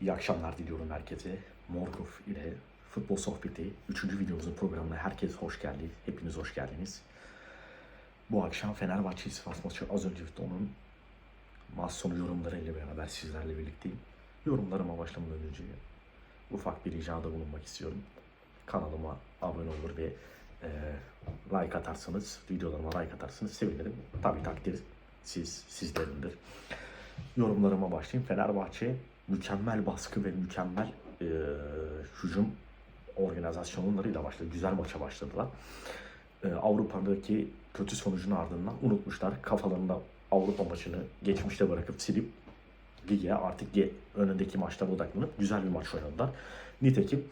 İyi akşamlar diliyorum herkese. Morgov ile Futbol Sohbeti 3. videomuzun programına herkes hoş geldi. Hepiniz hoş geldiniz. Bu akşam Fenerbahçe Sivas maçı az önce. Onun maç sonu yorumlarıyla beraber sizlerle birlikteyim. Yorumlarıma başlamadan önce ufak bir ricada bulunmak istiyorum. Kanalıma abone olur ve e, like atarsanız, videolarıma like atarsanız sevinirim. Tabii takdir siz, sizlerindir. Yorumlarıma başlayayım. Fenerbahçe mükemmel baskı ve mükemmel e, hücum organizasyonlarıyla başladı. Güzel maça başladılar. E, Avrupa'daki kötü sonucun ardından unutmuşlar. Kafalarında Avrupa maçını geçmişte bırakıp silip lige artık ge- önündeki maçlara odaklanıp güzel bir maç oynadılar. Nitekim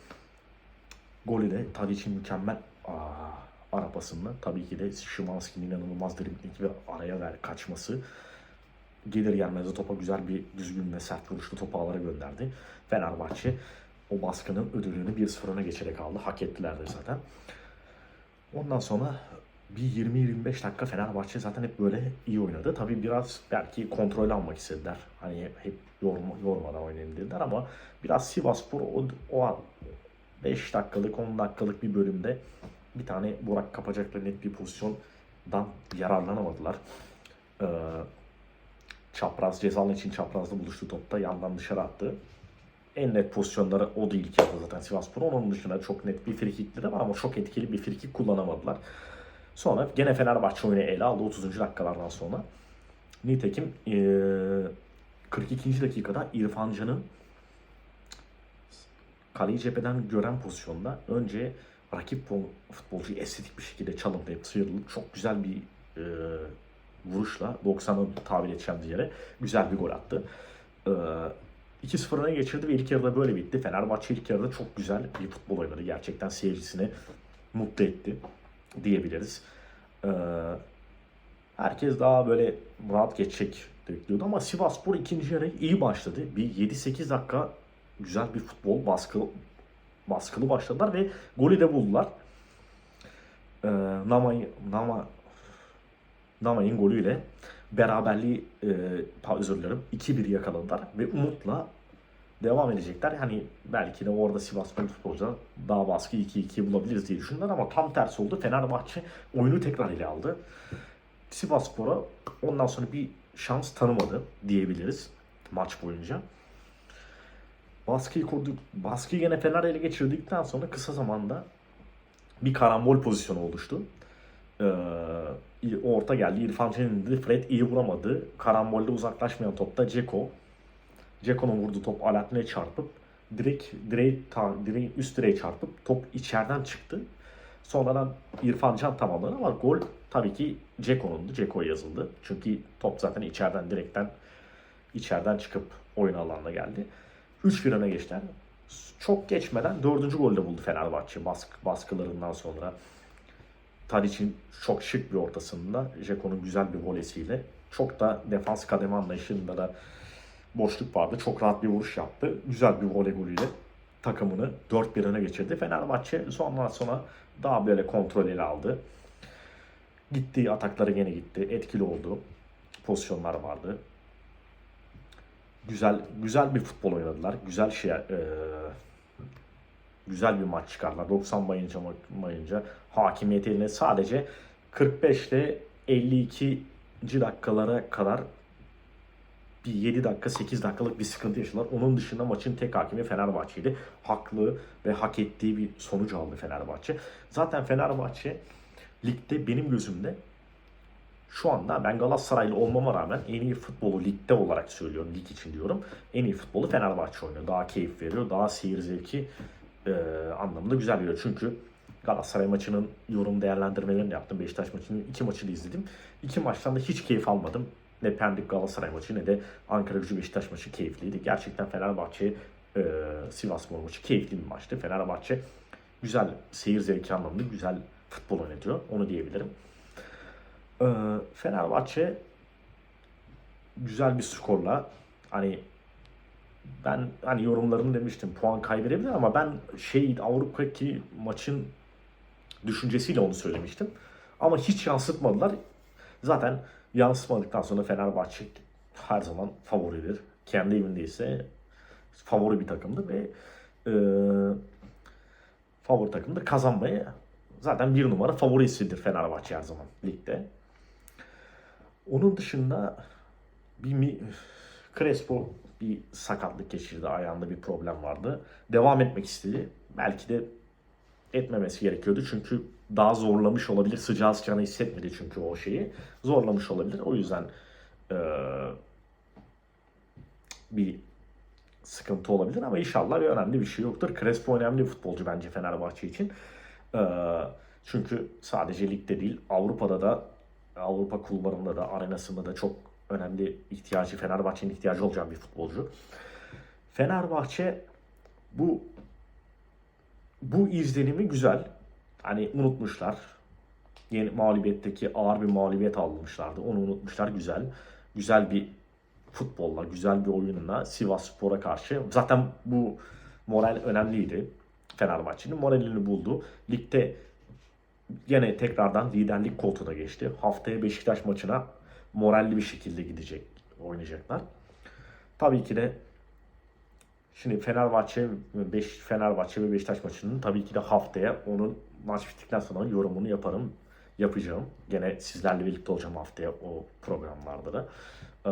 golü de Tadic'in mükemmel aa, ara pasında tabii ki de Şimanski'nin inanılmaz dribbling ve araya ver kaçması gelir gelmez topa güzel bir düzgün ve sert vuruşlu topu ağlara gönderdi. Fenerbahçe o baskının ödülünü 1-0 öne geçerek aldı. Hak ettiler de zaten. Ondan sonra bir 20-25 dakika Fenerbahçe zaten hep böyle iyi oynadı. Tabii biraz belki kontrol almak istediler. Hani hep yorma, yormadan oynayın dediler ama biraz Sivaspor o, o an 5 dakikalık 10 dakikalık bir bölümde bir tane Burak kapacakları net bir pozisyondan yararlanamadılar. Ee, çapraz cezalı için çaprazda buluştu topta yandan dışarı attı. En net pozisyonları o değil ki zaten Sivasspor. Onun dışında çok net bir frikikleri var ama çok etkili bir frikik kullanamadılar. Sonra gene Fenerbahçe oyunu ele aldı 30. dakikalardan sonra. Nitekim eee 42. dakikada İrfan Can'ın kaleyi cepheden gören pozisyonda önce rakip futbolcuyu estetik bir şekilde çalımlayıp sıyrılıp çok güzel bir eee vuruşla 90'ı tabir edeceğim yere güzel bir gol attı. Ee, 2-0 öne geçirdi ve ilk yarıda böyle bitti. Fenerbahçe ilk yarıda çok güzel bir futbol oynadı. Gerçekten seyircisini mutlu etti diyebiliriz. Ee, herkes daha böyle rahat geçecek bekliyordu ama Sivasspor ikinci yarı iyi başladı. Bir 7-8 dakika güzel bir futbol baskı baskılı başladılar ve golü de buldular. Ee, Nama, Nama Namay'ın golüyle beraberliği e, özür dilerim 2-1 yakaladılar ve umutla devam edecekler. Hani belki de orada Sivasspor futbolcular daha baskı 2-2 bulabiliriz diye düşündüler ama tam tersi oldu. Fenerbahçe oyunu tekrar ele aldı. Sivasspor'a ondan sonra bir şans tanımadı diyebiliriz maç boyunca. Baskıyı kurdu. Baskıyı gene Fener ele geçirdikten sonra kısa zamanda bir karambol pozisyonu oluştu. Ee, orta geldi. İrfan Can. Fred iyi vuramadı. Karambolde uzaklaşmayan topta Ceko. Ceko'nun vurduğu top Alaaddin'e çarpıp direkt direkt ta, direkt üst direğe çarpıp top içeriden çıktı. Sonradan İrfan Can tamamladı ama gol tabii ki Ceko'nundu. Ceko'ya yazıldı. Çünkü top zaten içeriden direkten içeriden çıkıp oyun alanına geldi. 3-1 öne geçtiler. Çok geçmeden dördüncü golde buldu Fenerbahçe baskı, baskılarından sonra. Tadic'in çok şık bir ortasında Jeko'nun güzel bir volesiyle çok da defans kademe anlayışında da boşluk vardı. Çok rahat bir vuruş yaptı. Güzel bir voley golüyle takımını 4-1 öne geçirdi. Fenerbahçe sondan sonra daha böyle kontrol ele aldı. Gitti atakları gene gitti. Etkili oldu. Pozisyonlar vardı. Güzel güzel bir futbol oynadılar. Güzel şey e, güzel bir maç çıkardılar. 90 bayınca bayınca hakimiyet eline sadece 45 ile 52. dakikalara kadar bir 7 dakika 8 dakikalık bir sıkıntı yaşadılar. Onun dışında maçın tek hakimi Fenerbahçe'ydi. Haklı ve hak ettiği bir sonuç aldı Fenerbahçe. Zaten Fenerbahçe ligde benim gözümde şu anda ben Galatasaraylı olmama rağmen en iyi futbolu ligde olarak söylüyorum. Lig için diyorum. En iyi futbolu Fenerbahçe oynuyor. Daha keyif veriyor. Daha seyir zevki e, anlamında güzel veriyor. Çünkü Galatasaray maçının yorum değerlendirmelerini yaptım. Beşiktaş maçının iki maçını izledim. İki maçtan da hiç keyif almadım. Ne Pendik Galatasaray maçı ne de Ankara Gücü Beşiktaş maçı keyifliydi. Gerçekten Fenerbahçe e, Sivas Spor maçı keyifli bir maçtı. Fenerbahçe güzel seyir zevki anlamında güzel futbol oynatıyor. Onu diyebilirim. E, Fenerbahçe güzel bir skorla hani ben hani yorumlarını demiştim puan kaybedebilir ama ben şey Avrupa'daki maçın düşüncesiyle onu söylemiştim. Ama hiç yansıtmadılar. Zaten yansıtmadıktan sonra Fenerbahçe her zaman favoridir. Kendi evinde ise favori bir takımdı ve e, favori takımda kazanmayı zaten bir numara favorisidir Fenerbahçe her zaman ligde. Onun dışında bir mi, Crespo bir sakatlık geçirdi. Ayağında bir problem vardı. Devam etmek istedi. Belki de etmemesi gerekiyordu. Çünkü daha zorlamış olabilir. Sıcağı sıcağına hissetmedi çünkü o şeyi. Zorlamış olabilir. O yüzden eee, bir sıkıntı olabilir ama inşallah bir önemli bir şey yoktur. Crespo önemli bir futbolcu bence Fenerbahçe için. Eee, çünkü sadece ligde değil Avrupa'da da Avrupa kulvarında da arenasında da çok önemli ihtiyacı Fenerbahçe'nin ihtiyacı olacak bir futbolcu. Fenerbahçe bu bu izlenimi güzel. Hani unutmuşlar. Yeni mağlubiyetteki ağır bir mağlubiyet almışlardı. Onu unutmuşlar. Güzel. Güzel bir futbolla, güzel bir oyunla Sivas Spor'a karşı. Zaten bu moral önemliydi. Fenerbahçe'nin moralini buldu. Ligde gene tekrardan liderlik koltuğuna geçti. Haftaya Beşiktaş maçına moralli bir şekilde gidecek, oynayacaklar. Tabii ki de Şimdi Fenerbahçe, Beş, Fenerbahçe ve Beşiktaş maçının tabii ki de haftaya onun maç bittikten sonra yorumunu yaparım, yapacağım. Gene sizlerle birlikte olacağım haftaya o programlarda da. Ee,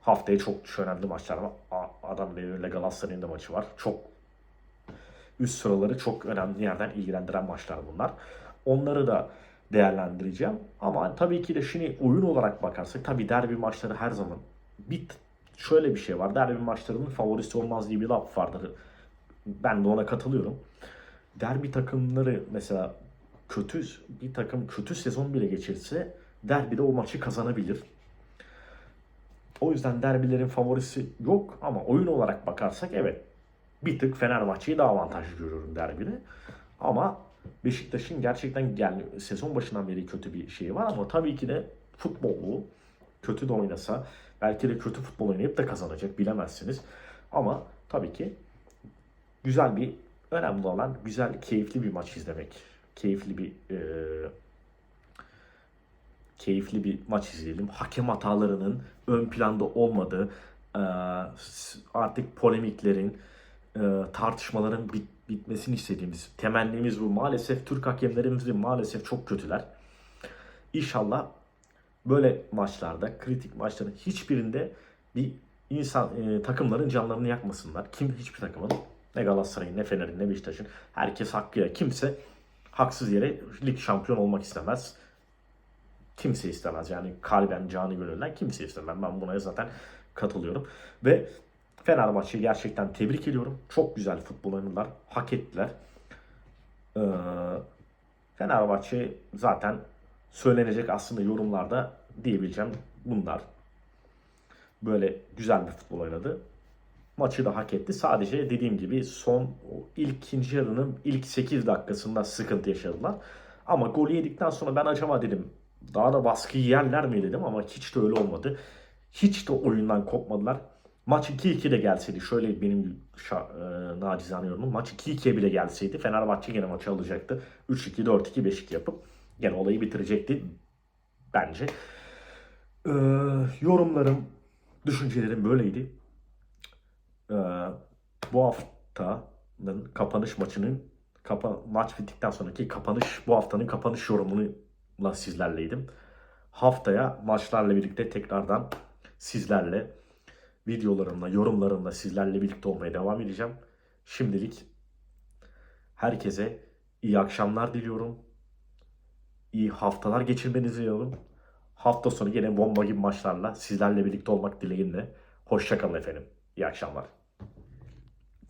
haftaya çok önemli maçlar var. Adam ile Galatasaray'ın da maçı var. Çok üst sıraları çok önemli yerden ilgilendiren maçlar bunlar. Onları da değerlendireceğim. Ama tabii ki de şimdi oyun olarak bakarsak tabii derbi maçları her zaman bir şöyle bir şey var. Derbi maçlarının favorisi olmaz diye bir laf vardır. Ben de ona katılıyorum. Derbi takımları mesela kötü bir takım kötü sezon bile geçirse derbide o maçı kazanabilir. O yüzden derbilerin favorisi yok ama oyun olarak bakarsak evet bir tık Fenerbahçe'yi daha avantajlı görüyorum derbide. Ama Beşiktaş'ın gerçekten yani sezon başından beri kötü bir şeyi var ama tabii ki de futbol bu. Kötü de oynasa belki de kötü futbol oynayıp da kazanacak bilemezsiniz. Ama tabii ki güzel bir önemli olan güzel keyifli bir maç izlemek. Keyifli bir e, keyifli bir maç izleyelim. Hakem hatalarının ön planda olmadığı, e, artık polemiklerin, e, tartışmaların bit- bitmesini istediğimiz temennimiz bu. Maalesef Türk hakemlerimiz de maalesef çok kötüler. İnşallah böyle maçlarda, kritik maçların hiçbirinde bir insan e, takımların canlarını yakmasınlar. Kim hiçbir takımın ne Galatasaray'ın ne Fener'in ne Beşiktaş'ın herkes hakkıyla kimse haksız yere lig şampiyon olmak istemez. Kimse istemez yani kalben canı gönülden kimse istemez. Ben buna zaten katılıyorum. Ve Fenerbahçe'yi gerçekten tebrik ediyorum. Çok güzel futbol oynadılar. Hak ettiler. Ee, Fenerbahçe zaten söylenecek aslında yorumlarda diyebileceğim bunlar. Böyle güzel bir futbol oynadı. Maçı da hak etti. Sadece dediğim gibi son ilk ikinci yarının ilk 8 dakikasında sıkıntı yaşadılar. Ama golü yedikten sonra ben acaba dedim daha da baskıyı yerler mi dedim ama hiç de öyle olmadı. Hiç de oyundan kopmadılar. Maç 2-2 de gelseydi şöyle benim şa- e, nacizane yorumum. Maç 2-2'ye bile gelseydi Fenerbahçe gene maçı alacaktı. 3-2, 4-2, 5-2 yapıp gene olayı bitirecekti bence. Ee, yorumlarım, düşüncelerim böyleydi. Ee, bu haftanın kapanış maçının kapa, maç bittikten sonraki kapanış bu haftanın kapanış yorumunuyla sizlerleydim. Haftaya maçlarla birlikte tekrardan sizlerle videolarımla, yorumlarımla sizlerle birlikte olmaya devam edeceğim. Şimdilik herkese iyi akşamlar diliyorum. İyi haftalar geçirmenizi diliyorum. Hafta sonu yine bomba gibi maçlarla sizlerle birlikte olmak dileğiyle. Hoşçakalın efendim. İyi akşamlar.